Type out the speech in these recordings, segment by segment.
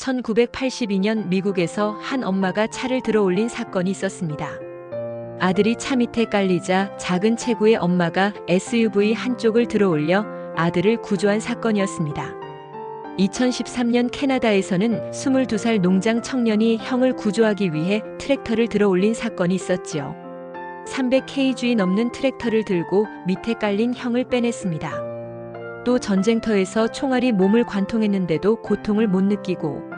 1982년 미국에서 한 엄마가 차를 들어 올린 사건이 있었습니다. 아들이 차 밑에 깔리자 작은 체구의 엄마가 SUV 한쪽을 들어 올려 아들을 구조한 사건이었습니다. 2013년 캐나다에서는 22살 농장 청년이 형을 구조하기 위해 트랙터를 들어 올린 사건이 있었지요. 300kg 넘는 트랙터를 들고 밑에 깔린 형을 빼냈습니다. 또 전쟁터에서 총알이 몸을 관통했는데도 고통을 못 느끼고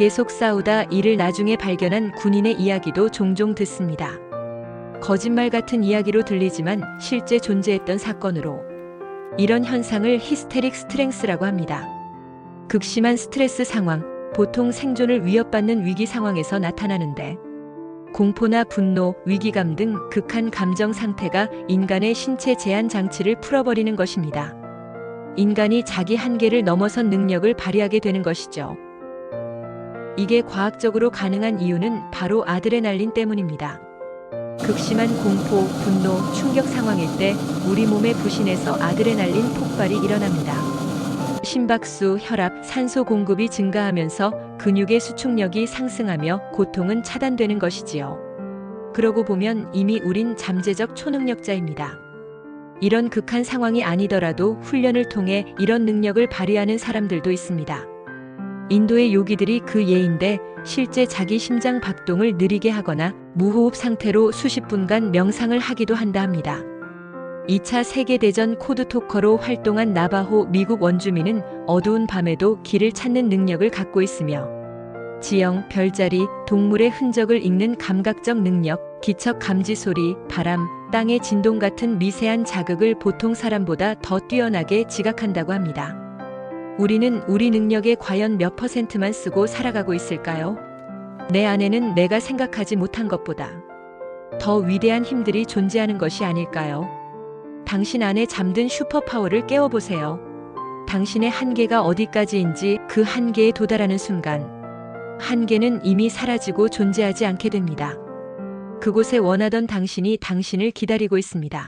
계속 싸우다 이를 나중에 발견한 군인의 이야기도 종종 듣습니다. 거짓말 같은 이야기로 들리지만 실제 존재했던 사건으로 이런 현상을 히스테릭 스트렝스라고 합니다. 극심한 스트레스 상황, 보통 생존을 위협받는 위기 상황에서 나타나는데 공포나 분노, 위기감 등 극한 감정 상태가 인간의 신체 제한 장치를 풀어버리는 것입니다. 인간이 자기 한계를 넘어선 능력을 발휘하게 되는 것이죠. 이게 과학적으로 가능한 이유는 바로 아드레날린 때문입니다. 극심한 공포, 분노, 충격 상황일 때 우리 몸의 부신에서 아드레날린 폭발이 일어납니다. 심박수, 혈압, 산소 공급이 증가하면서 근육의 수축력이 상승하며 고통은 차단되는 것이지요. 그러고 보면 이미 우린 잠재적 초능력자입니다. 이런 극한 상황이 아니더라도 훈련을 통해 이런 능력을 발휘하는 사람들도 있습니다. 인도의 요기들이 그 예인데 실제 자기 심장 박동을 느리게 하거나 무호흡 상태로 수십 분간 명상을 하기도 한다 합니다. 2차 세계대전 코드토커로 활동한 나바호 미국 원주민은 어두운 밤에도 길을 찾는 능력을 갖고 있으며 지형, 별자리, 동물의 흔적을 읽는 감각적 능력, 기척 감지 소리, 바람, 땅의 진동 같은 미세한 자극을 보통 사람보다 더 뛰어나게 지각한다고 합니다. 우리는 우리 능력의 과연 몇 퍼센트만 쓰고 살아가고 있을까요? 내 안에는 내가 생각하지 못한 것보다 더 위대한 힘들이 존재하는 것이 아닐까요? 당신 안에 잠든 슈퍼파워를 깨워보세요. 당신의 한계가 어디까지인지 그 한계에 도달하는 순간, 한계는 이미 사라지고 존재하지 않게 됩니다. 그곳에 원하던 당신이 당신을 기다리고 있습니다.